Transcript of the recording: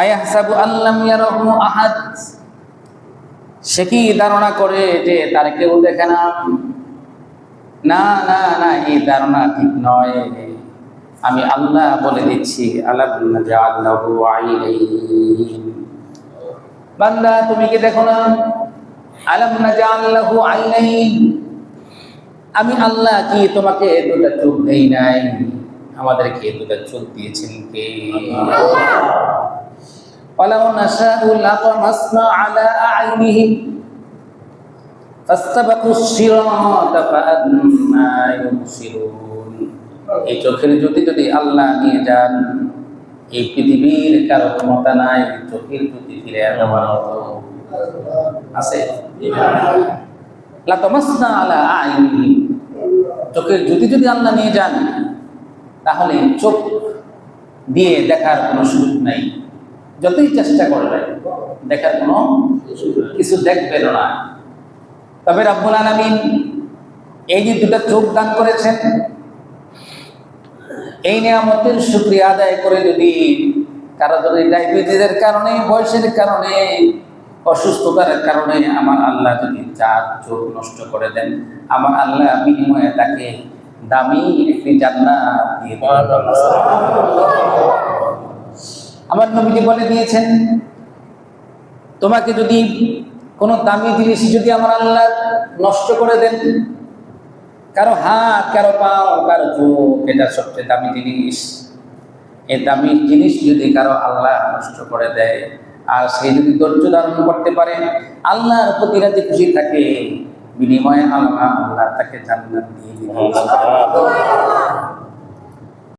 আয়াহসাবু আল্লাম ইয়ারাহু আহাদ? সে কি ধারণা করে যে তার কেউ দেখে না? না না না, এই ধারণা ঠিক নয়। আমি আল্লাহ বলে দিচ্ছি আল্লাহ আল্লাহু বান্দা, তুমি কি দেখো না? আলাম নাজাল্লাহু আইনাইন। আমি আল্লাহ কি তোমাকে দুটা চোখ দেই নাই? আমাদেরকে দুটা চোখ দিয়েছেন কে? ولو نشاء لطمسنا على أعينهم فاستبقوا الصراط فأنا يبصرون এই চোখের যদি যদি আল্লাহ নিয়ে যান এই পৃথিবীর কারো ক্ষমতা নাই চোখের প্রতি ফিরে দেওয়ার মতো আছে লাতামাসনা আলা আইনিহিম চোখের যদি যদি আল্লাহ নিয়ে যান তাহলে চোখ দিয়ে দেখার কোনো সুযোগ নাই যতই চেষ্টা করবেন দেখার কোনো কিছু দেখবেন না তবে রাব্বুল আলামিন এই যে দুটো চোখ দান করেছেন, এই নিয়ামতের শুক্রিয়া আদায় করে যদি কারও যদি ডায়াবেটিসের কারণে, বয়সের কারণে, অসুস্থতার কারণে আমার আল্লাহ যদি চার চোখ নষ্ট করে দেন, আমার আল্লাহ বিনিময়ে তাকে দামি একটি জান্নাত দিয়ে। আমার নবীজি বলে দিয়েছেন, তোমাকে যদি কোনো দামি জিনিস যদি আমার আল্লাহ নষ্ট করে দেন, কারও হাত, কারও পাও, কারও চোখ, এটা সবচেয়ে দামি জিনিস। এই দামি জিনিস যদি কারও আল্লাহ নষ্ট করে দেয়, আর সে যদি ধৈর্য ধারণ করতে পারে, আল্লাহর প্রতি রাজি খুশি থাকে, বিনিময়ে আল্লাহ আল্লাহ তাকে জান্নাত দিয়ে